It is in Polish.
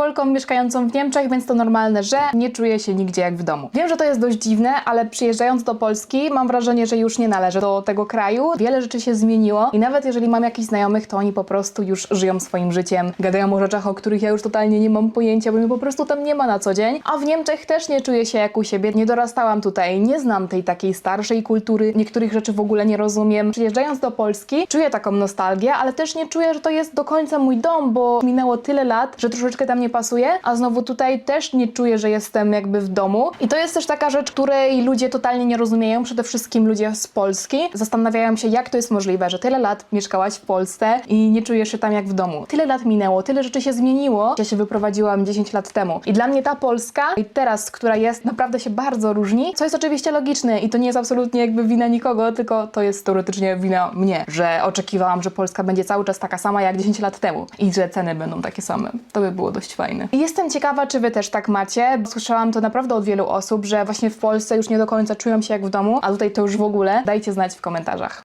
Polką mieszkającą w Niemczech, więc to normalne, że nie czuję się nigdzie jak w domu. Wiem, że to jest dość dziwne, ale przyjeżdżając do Polski mam wrażenie, że już nie należę do tego kraju. Wiele rzeczy się zmieniło i nawet jeżeli mam jakichś znajomych, to oni po prostu już żyją swoim życiem, gadają o rzeczach, o których ja już totalnie nie mam pojęcia, bo mnie po prostu tam nie ma na co dzień. A w Niemczech też nie czuję się jak u siebie. Nie dorastałam tutaj, nie znam tej takiej starszej kultury, niektórych rzeczy w ogóle nie rozumiem. Przyjeżdżając do Polski, czuję taką nostalgię, ale też nie czuję, że to jest do końca mój dom, bo minęło tyle lat, że troszeczkę tam nie pasuje, a znowu tutaj też nie czuję, że jestem jakby w domu. I to jest też taka rzecz, której ludzie totalnie nie rozumieją, przede wszystkim ludzie z Polski. Zastanawiają się, jak to jest możliwe, że tyle lat mieszkałaś w Polsce i nie czujesz się tam jak w domu. Tyle lat minęło, tyle rzeczy się zmieniło. Ja się wyprowadziłam 10 lat temu. I dla mnie ta Polska i teraz, która jest, naprawdę się bardzo różni, co jest oczywiście logiczne i to nie jest absolutnie jakby wina nikogo, tylko to jest teoretycznie wina mnie, że oczekiwałam, że Polska będzie cały czas taka sama jak 10 lat temu i że ceny będą takie same. To by było dość fajne. I jestem ciekawa, czy wy też tak macie. bo Słyszałam to naprawdę od wielu osób, że właśnie w Polsce już nie do końca czują się jak w domu, a tutaj to już w ogóle. Dajcie znać w komentarzach.